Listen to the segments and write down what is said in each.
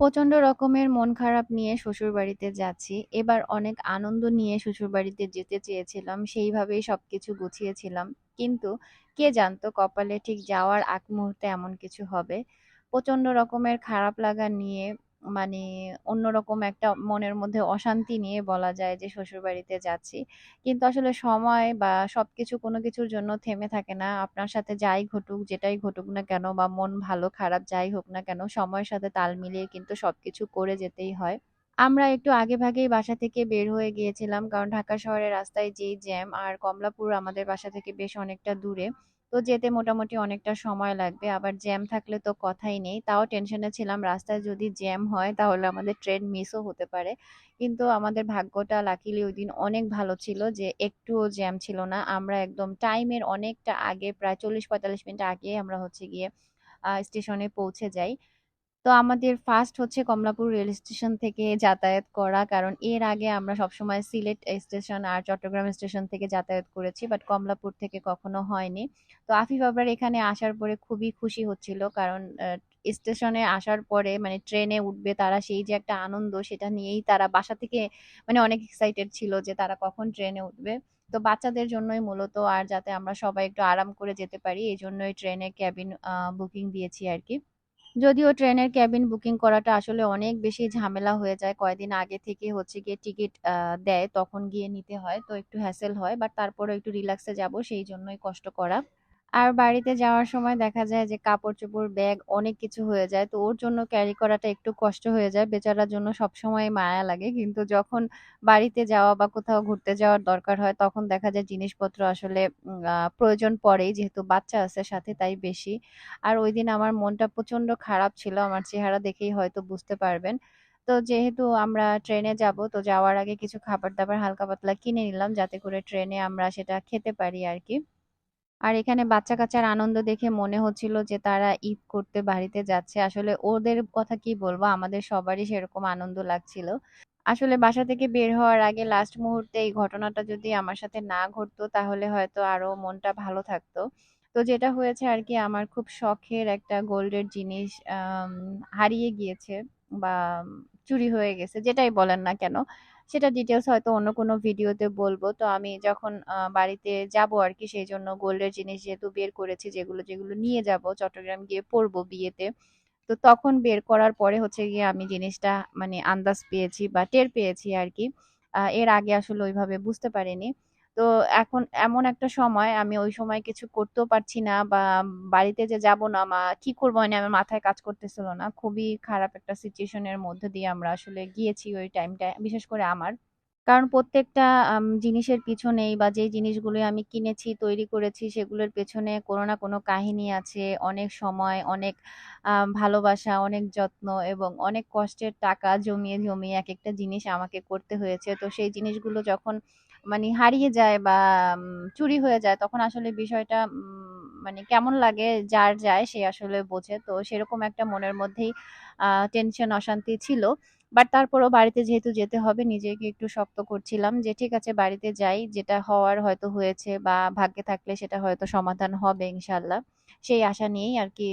প্রচণ্ড রকমের মন খারাপ নিয়ে শ্বশুরবাড়িতে যাচ্ছি। এবার অনেক আনন্দ নিয়ে শ্বশুরবাড়িতে যেতে চেয়েছিলাম। সেইভাবেই সব কিছু গুছিয়েছিলাম। কিন্তু কে জানতো কপালে ঠিক যাওয়ার আগ মুহূর্তে এমন কিছু হবে। প্রচণ্ড রকমের খারাপ লাগা নিয়ে মানে অন্যরকম একটা মনের মধ্যে অশান্তি নিয়ে বলা যায় যে শ্বশুরবাড়িতে যাচ্ছি। কিন্তু আসলে সময় বা সবকিছু কোনো কিছুর জন্য থেমে থাকে না। আপনার সাথে যাই ঘটুক, যেটাই ঘটুক না কেন বা মন ভালো খারাপ যাই হোক না কেন সময়ের সাথে তাল মিলিয়ে কিন্তু সবকিছু করে যেতেই হয়। আমরা একটু আগেভাগেই বাসা থেকে বের হয়ে গিয়েছিলাম। কারণ ঢাকা শহরের রাস্তায় যেই জ্যাম আর কমলাপুর আমাদের বাসা থেকে বেশ অনেকটা দূরে। তো যেতে মোটামুটি অনেকটা সময় লাগবে। আবার জ্যাম থাকলে তো কথাই নেই। তাও টেনশনে ছিলাম, রাস্তায় যদি জ্যাম হয় তাহলে আমাদের ট্রেন মিসও হতে পারে। কিন্তু আমাদের ভাগ্যটা লাকিলি ওই দিন অনেক ভালো ছিল যে একটুও জ্যাম ছিল না। আমরা একদম টাইমের অনেকটা আগে, প্রায় ৪০-৪৫ মিনিট আগে আমরা হচ্ছে গিয়ে স্টেশনে পৌঁছে যাই। তো আমাদের ফার্স্ট হচ্ছে কমলাপুর রেল স্টেশন থেকে যাতায়াত করা। কারণ এর আগে আমরা সবসময় সিলেট স্টেশন আর চট্টগ্রাম স্টেশন থেকে যাতায়াত করেছি। বাট কমলাপুর থেকে কখনো হয়নি। তো আফিফ আবার এখানে আসার পরে খুবই খুশি হচ্ছিল। কারণ স্টেশনে আসার পরে মানে ট্রেনে উঠবে তারা সেই যে একটা আনন্দ, সেটা নিয়েই তারা বাসা থেকে মানে অনেক এক্সাইটেড ছিল যে তারা কখন ট্রেনে উঠবে। তো বাচ্চাদের জন্যই মূলত আর যাতে আমরা সবাই একটু আরাম করে যেতে পারি, এই জন্যই ট্রেনে ক্যাবিন বুকিং দিয়েছি আরকি। যদিও ট্রেনের ক্যাবিন বুকিং করাটা আসলে অনেক বেশি ঝামেলা হয়ে যায়। কয়েকদিন আগে থেকে হচ্ছে গিয়ে টিকিট দেয়, তখন গিয়ে নিতে হয়। তো একটু হ্যাসেল হয়। বাট তারপরে একটু রিল্যাক্সে যাব সেই জন্যই কষ্ট করা। আর বাড়িতে যাওয়ার সময় দেখা যায় যে কাপড়-চোপড়, ব্যাগ অনেক কিছু হয়ে যায়। তো ওর জন্য ক্যারি করাটা একটু কষ্ট হয়ে যায়। বেচারার জন্য সবসময় মায়া লাগে। কিন্তু যখন বাড়িতে যাওয়া বা কোথাও ঘুরতে যাওয়ার দরকার হয় তখন দেখা যায় জিনিসপত্র আসলে প্রয়োজন পড়েই। যেহেতু বাচ্চা আছে সাথে তাই বেশি। আর ওই দিন আমার মনটা প্রচণ্ড খারাপ ছিল। আমার চেহারা দেখেই হয়তো বুঝতে পারবেন। তো যেহেতু আমরা ট্রেনে যাব তো যাওয়ার আগে কিছু খাবার-দাবার হালকা পাতলা কিনে নিলাম যাতে করে ট্রেনে আমরা সেটা খেতে পারি আরকি। আর এখানে বাচ্চা-কাচ্চার আনন্দ দেখে মনে হচ্ছিল যে তারা ঈদ করতে বাড়িতে যাচ্ছে। আসলে ওদের কথা কি বলব? আমাদের সবারই সেরকম আনন্দ লাগছিল। আসলে বাসা থেকে বের হওয়ার আগে লাস্ট মুহূর্তে এই ঘটনাটা যদি আমার সাথে না ঘটতো, তাহলে হয়তো আরও মনটা ভালো থাকতো। তো যেটা হয়েছে আর কি, আমার খুব শখের একটা গোল্ডের জিনিস হারিয়ে গিয়েছে বা চুরি হয়ে গেছে, যেটাই বলেন না কেন। সেটা ডিটেলস হয়তো অন্য কোনো ভিডিওতে বলব। তো আমি যখন বাড়িতে যাব আর কি সেই জন্য গোল্ডের জিনিস যেহেতু বের করেছি যেগুলো, যেগুলো নিয়ে যাব চট্টগ্রাম গিয়ে পড়ব বিয়েতে। তো তখন বের করার পরে হচ্ছে গিয়ে আমি জিনিসটা মানে আন্দাজ পেয়েছি বা টের পেয়েছি আর কি এর আগে আসলে ওইভাবে বুঝতে পারিনি। তো এখন এমন একটা সময় আমি ওই সময় কিছু করতেও পারছি না বা বাড়িতে যে যাব না মা কি করব মানে আমার মাথায় কাজ করতেছিল না। খুবই খারাপ একটা সিচুয়েশন এর মধ্যে দিয়ে আমরা আসলে গিয়েছি ওই টাইমটায়। বিশেষ করে আমার। কারণ প্রত্যেকটা জিনিসের পিছনেই বা যেই জিনিসগুলো আমি কিনেছি, তৈরি করেছি সেগুলোর পেছনে কোনো না কোনো কাহিনী আছে। অনেক সময়, অনেক ভালোবাসা, অনেক যত্ন এবং অনেক কষ্টের টাকা জমিয়ে, জমিয়ে এক একটা জিনিস আমাকে করতে হয়েছে। তো সেই জিনিসগুলো যখন মানি হারিয়ে যায় বা চুরি হয়ে যায়, তখন আসলে বিষয়টা মানে কেমন লাগে, যার যায় সে আসলে বোঝে। তো সেরকম একটা মনের মধ্যেই টেনশন অশান্তি ছিল। বাট তারপরও বাড়িতে যেহেতু যেতে হবে, নিজেকে একটু শক্ত করছিলাম যে, ঠিক আছে, বাড়িতে যাই। যেটা হওয়ার হয়তো হয়েছে বা ভাগ্যে থাকলে সেটা হয়তো সমাধান হবে ইনশাল্লাহ সেই আশা নিয়েই আর কি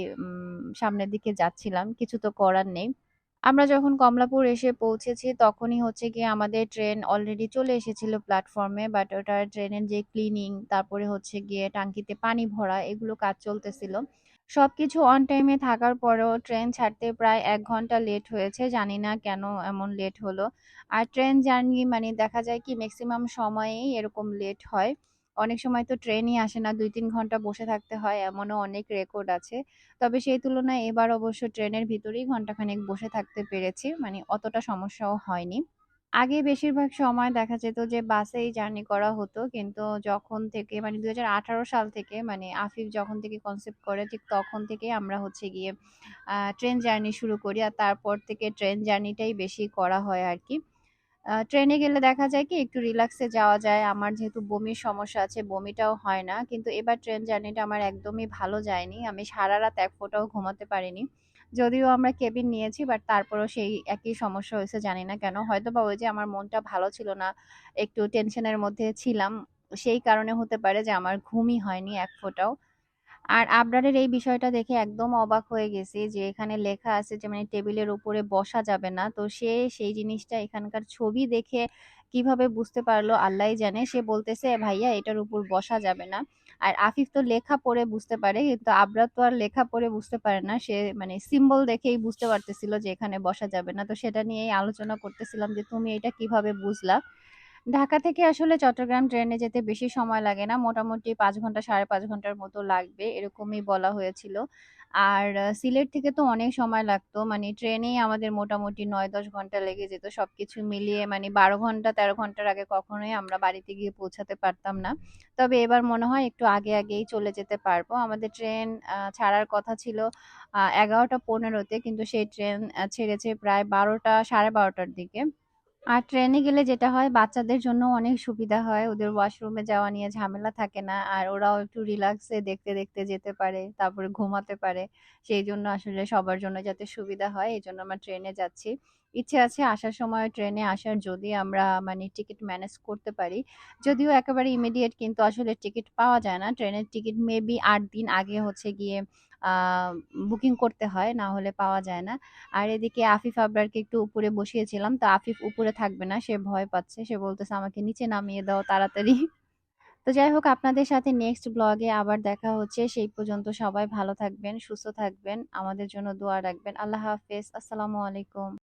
সামনের দিকে যাচ্ছিলাম। কিছু তো করার নেই। আমরা যখন কমলাপুর এসে পৌঁছেছি, তখনই হচ্ছে গিয়ে আমাদের ট্রেন অলরেডি চলে এসেছিল প্ল্যাটফর্মে। বাট ওটার ট্রেনের যে ক্লিনিং তারপরে হচ্ছে গিয়ে টাঙ্কিতে পানি ভরা, এগুলো কাজ চলতেছিল। সব কিছু অন টাইমে থাকার পরেও ট্রেন ছাড়তে প্রায় এক ঘণ্টা লেট হয়েছে। জানি না কেন এমন লেট হলো। আর ট্রেন জার্নি মানে দেখা যায় কি ম্যাক্সিমাম সময়েই এরকম লেট হয়। অনেক সময় তো ট্রেনই আসে না ২-৩ ঘণ্টা বসে থাকতে হয়, এমনও অনেক রেকর্ড আছে। তবে সেই তুলনায় এবার অবশ্য ট্রেনের ভিতরেই ঘন্টাখানেক বসে থাকতে পেরেছি। মানে অতটা সমস্যাও হয়নি। আগে বেশিরভাগ সময় দেখা যেত যে বাসেই জার্নি করা হতো। কিন্তু যখন থেকে মানে ২০১৮ সাল থেকে মানে আফিফ যখন থেকে কনসেপ্ট করে, ঠিক তখন থেকেই আমরা হচ্ছে গিয়ে ট্রেন জার্নি শুরু করি। আর তারপর থেকে ট্রেন জার্নিটাই বেশি করা হয় আরকি। আ ট্রেনে গেলে দেখা যায় কি একটু রিল্যাক্সে যাওয়া যায়। আমার যেহেতু বমির সমস্যা আছে, বমিটাও হয় না। কিন্তু এবার ট্রেন জার্নিটা আমার একদমই ভালো যায়নি। আমি সারা রাত এক ফোঁটাও ঘুমাতে পারিনি। যদিও আমরা কেবিন নিয়েছি বাট তারপরেও সেই একই সমস্যা হয়েছে জানি না কেন? হয়তো বা ওই যে আমার মনটা ভালো ছিল না, একটু টেনশনের মধ্যে ছিলাম। সেই কারণে হতে পারে যে আমার ঘুমই হয়নি এক ফোঁটাও। আর আবরারের এই বিষয়টা দেখে একদম অবাক হয়ে গেছি যে এখানে লেখা আছে যে মানে টেবিলের উপরে বসা যাবে না। তো সে সেই জিনিসটা এখানকার ছবি দেখে কীভাবে বুঝতে পারল আল্লাহই জানে। সে বলতেছে, ভাইয়া, এটার উপর বসা যাবে না। আর আফিফ তো লেখা পড়ে বুঝতে পারে, কিন্তু আবরার তো আর লেখা পড়ে বুঝতে পারে না। সে মানে সিম্বল দেখেই বুঝতে পারতেছিল যে এখানে বসা যাবে না। তো সেটা নিয়েই আলোচনা করতেছিলাম যে, তুমি এটা কীভাবে বুঝলা? ঢাকা থেকে আসলে চট্টগ্রাম ট্রেনে যেতে বেশি সময় লাগে না। মোটামুটি পাঁচ ঘণ্টা ৫.৫ ঘণ্টার মতো লাগবে। এরকমই বলা হয়েছিল। আর সিলেট থেকে তো অনেক সময় লাগতো। মানে ট্রেনেই আমাদের মোটামুটি নয় দশ ঘণ্টা লেগে যেত। সবকিছু মিলিয়ে মানে ১২ ঘণ্টা ১৩ ঘণ্টার আগে কখনোই আমরা বাড়িতে গিয়ে পৌঁছাতে পারতাম না। তবে এবার মনে হয় একটু আগে, আগেই চলে যেতে পারব। আমাদের ট্রেন ছাড়ার কথা ছিল এগারোটা পনেরোতে কিন্তু সেই ট্রেন ছেড়েছে প্রায় বারোটা সাড়ে বারোটার দিকে। আর ট্রেনে গেলে যেটা হয় বাচ্চাদের জন্য অনেক সুবিধা হয়। ওদের ওয়াশরুমে যাওয়া নিয়ে ঝামেলা থাকে না। আর ওরাও একটু রিল্যাক্সে দেখতে, দেখতে যেতে পারে। তারপরে ঘুমাতে পারে। সেই জন্য আসলে সবার জন্য যাতে সুবিধা হয় এই জন্য আমরা ট্রেনে যাচ্ছি। ইচ্ছে আছে আসার সময় ট্রেনে আসার যদি আমরা মানে টিকিট ম্যানেজ করতে পারি। যদিও একেবারে ইমিডিয়েট কিন্তু আসলে টিকিট পাওয়া যায় না। ট্রেনের টিকিট মেবি আট দিন আগে হচ্ছে গিয়ে বুকিং করতে হয়। না হলে পাওয়া যায় না। আর এদিকে আফিফ আবরারকে একটু উপরে বসিয়েছিলাম। তো আফিফ উপরে থাকবে না। সে ভয় পাচ্ছে। সে বলতেছে আমাকে নিচে নামিয়ে দাও তাড়াতাড়ি। তো যাই হোক আপনাদের সাথে নেক্সট ব্লগে আবার দেখা হচ্ছে। সেই পর্যন্ত সবাই ভালো থাকবেন, সুস্থ থাকবেন। আমাদের জন্য দোয়া রাখবেন। আল্লাহ হাফেজ। আসসালামু আলাইকুম।